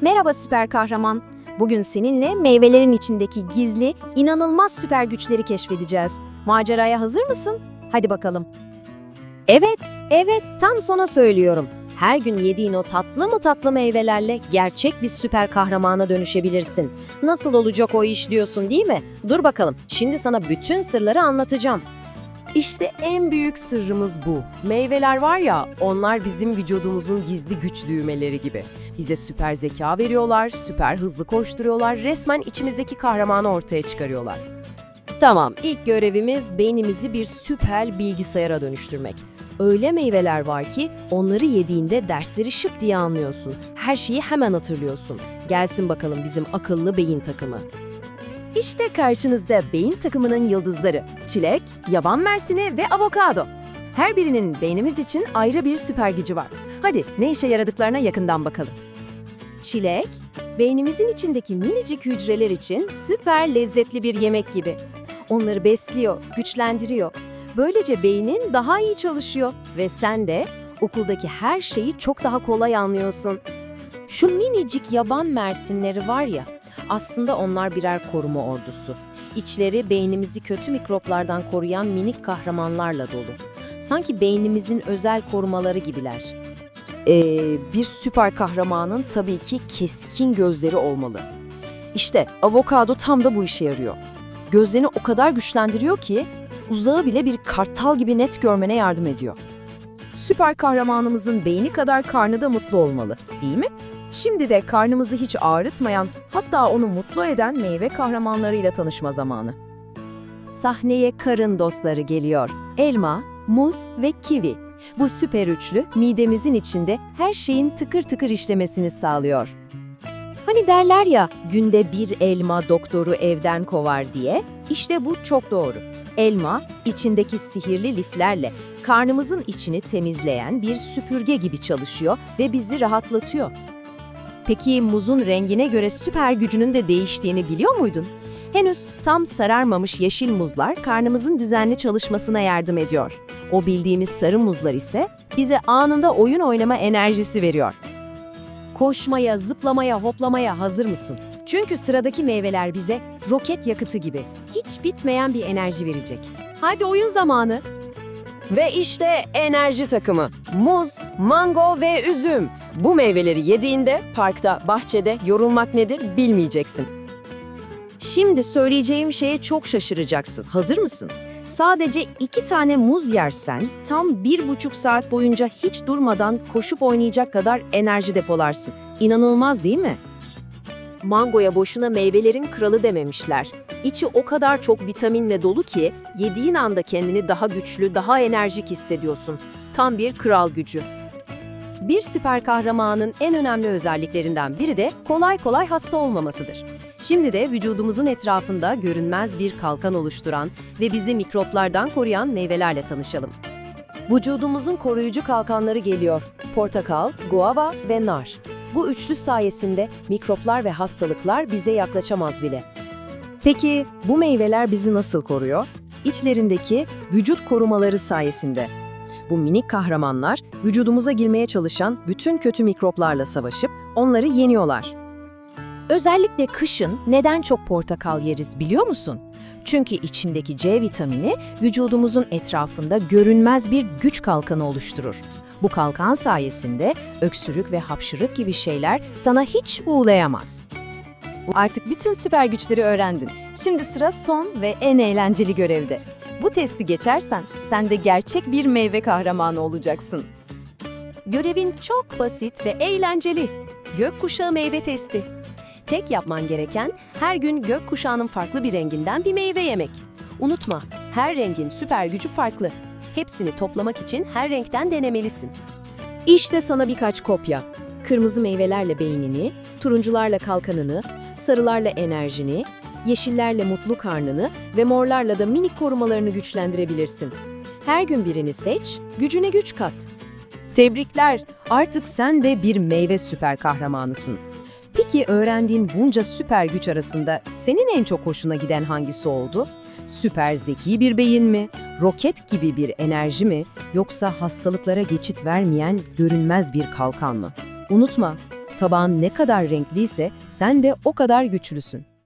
Merhaba süper kahraman. Bugün seninle meyvelerin içindeki gizli, inanılmaz süper güçleri keşfedeceğiz. Maceraya hazır mısın? Hadi bakalım. Evet, evet tam sana söylüyorum. Her gün yediğin o tatlı mı tatlı meyvelerle gerçek bir süper kahramana dönüşebilirsin. Nasıl olacak o iş diyorsun değil mi? Dur bakalım, şimdi sana bütün sırları anlatacağım. İşte en büyük sırrımız bu. Meyveler var ya, onlar bizim vücudumuzun gizli güç düğmeleri gibi. Bize süper zeka veriyorlar, süper hızlı koşturuyorlar, resmen içimizdeki kahramanı ortaya çıkarıyorlar. Tamam, ilk görevimiz beynimizi bir süper bilgisayara dönüştürmek. Öyle meyveler var ki onları yediğinde dersleri şıp diye anlıyorsun. Her şeyi hemen hatırlıyorsun. Gelsin bakalım bizim akıllı beyin takımı. İşte karşınızda beyin takımının yıldızları. Çilek, yaban mersini ve avokado. Her birinin beynimiz için ayrı bir süper gücü var. Hadi ne işe yaradıklarına yakından bakalım. Çilek, beynimizin içindeki minicik hücreler için süper lezzetli bir yemek gibi. Onları besliyor, güçlendiriyor. Böylece beynin daha iyi çalışıyor ve sen de okuldaki her şeyi çok daha kolay anlıyorsun. Şu minicik yaban mersinleri var ya, aslında onlar birer koruma ordusu. İçleri beynimizi kötü mikroplardan koruyan minik kahramanlarla dolu. Sanki beynimizin özel korumaları gibiler. Ee, bir süper kahramanın tabii ki keskin gözleri olmalı. İşte avokado tam da bu işe yarıyor. Gözlerini o kadar güçlendiriyor ki uzağı bile bir kartal gibi net görmene yardım ediyor. Süper kahramanımızın beyni kadar karnı da mutlu olmalı, değil mi? Şimdi de karnımızı hiç ağrıtmayan, hatta onu mutlu eden meyve kahramanlarıyla tanışma zamanı. Sahneye karın dostları geliyor. Elma, muz ve kivi. Bu süper üçlü midemizin içinde her şeyin tıkır tıkır işlemesini sağlıyor. Hani derler ya günde bir elma doktoru evden kovar diye. İşte bu çok doğru. Elma içindeki sihirli liflerle karnımızın içini temizleyen bir süpürge gibi çalışıyor ve bizi rahatlatıyor. Peki muzun rengine göre süper gücünün de değiştiğini biliyor muydun? Henüz tam sararmamış yeşil muzlar karnımızın düzenli çalışmasına yardım ediyor. O bildiğimiz sarı muzlar ise bize anında oyun oynama enerjisi veriyor. Koşmaya, zıplamaya, hoplamaya hazır mısın? Çünkü sıradaki meyveler bize roket yakıtı gibi hiç bitmeyen bir enerji verecek. Hadi oyun zamanı. Ve işte enerji takımı. Muz, mango ve üzüm. Bu meyveleri yediğinde parkta, bahçede yorulmak nedir bilmeyeceksin. Şimdi söyleyeceğim şeye çok şaşıracaksın. Hazır mısın? Sadece iki tane muz yersen tam bir buçuk saat boyunca hiç durmadan koşup oynayacak kadar enerji depolarsın. İnanılmaz değil mi? Mangoya boşuna meyvelerin kralı dememişler. İçi o kadar çok vitaminle dolu ki yediğin anda kendini daha güçlü, daha enerjik hissediyorsun. Tam bir kral gücü. Bir süper kahramanın en önemli özelliklerinden biri de kolay kolay hasta olmamasıdır. Şimdi de vücudumuzun etrafında görünmez bir kalkan oluşturan ve bizi mikroplardan koruyan meyvelerle tanışalım. Vücudumuzun koruyucu kalkanları geliyor. Portakal, guava ve nar. Bu üçlü sayesinde mikroplar ve hastalıklar bize yaklaşamaz bile. Peki bu meyveler bizi nasıl koruyor? İçlerindeki vücut korumaları sayesinde. Bu minik kahramanlar vücudumuza girmeye çalışan bütün kötü mikroplarla savaşıp onları yeniyorlar. Özellikle kışın neden çok portakal yeriz biliyor musun? Çünkü içindeki C vitamini vücudumuzun etrafında görünmez bir güç kalkanı oluşturur. Bu kalkan sayesinde öksürük ve hapşırık gibi şeyler sana hiç uğulayamaz. Artık bütün süper güçleri öğrendin. Şimdi sıra son ve en eğlenceli görevde. Bu testi geçersen sen de gerçek bir meyve kahramanı olacaksın. Görevin çok basit ve eğlenceli. Gökkuşağı meyve testi. Tek yapman gereken her gün gökkuşağının farklı bir renginden bir meyve yemek. Unutma, her rengin süper gücü farklı. Hepsini toplamak için her renkten denemelisin. İşte sana birkaç kopya. Kırmızı meyvelerle beynini, turuncularla kalkanını, sarılarla enerjini, yeşillerle mutlu karnını ve morlarla da minik korumalarını güçlendirebilirsin. Her gün birini seç, gücüne güç kat. Tebrikler, artık sen de bir meyve süper kahramanısın. Peki öğrendiğin bunca süper güç arasında senin en çok hoşuna giden hangisi oldu? Süper zeki bir beyin mi? Roket gibi bir enerji mi? Yoksa hastalıklara geçit vermeyen görünmez bir kalkan mı? Unutma, Tabağın ne kadar renkliyse sen de o kadar güçlüsün.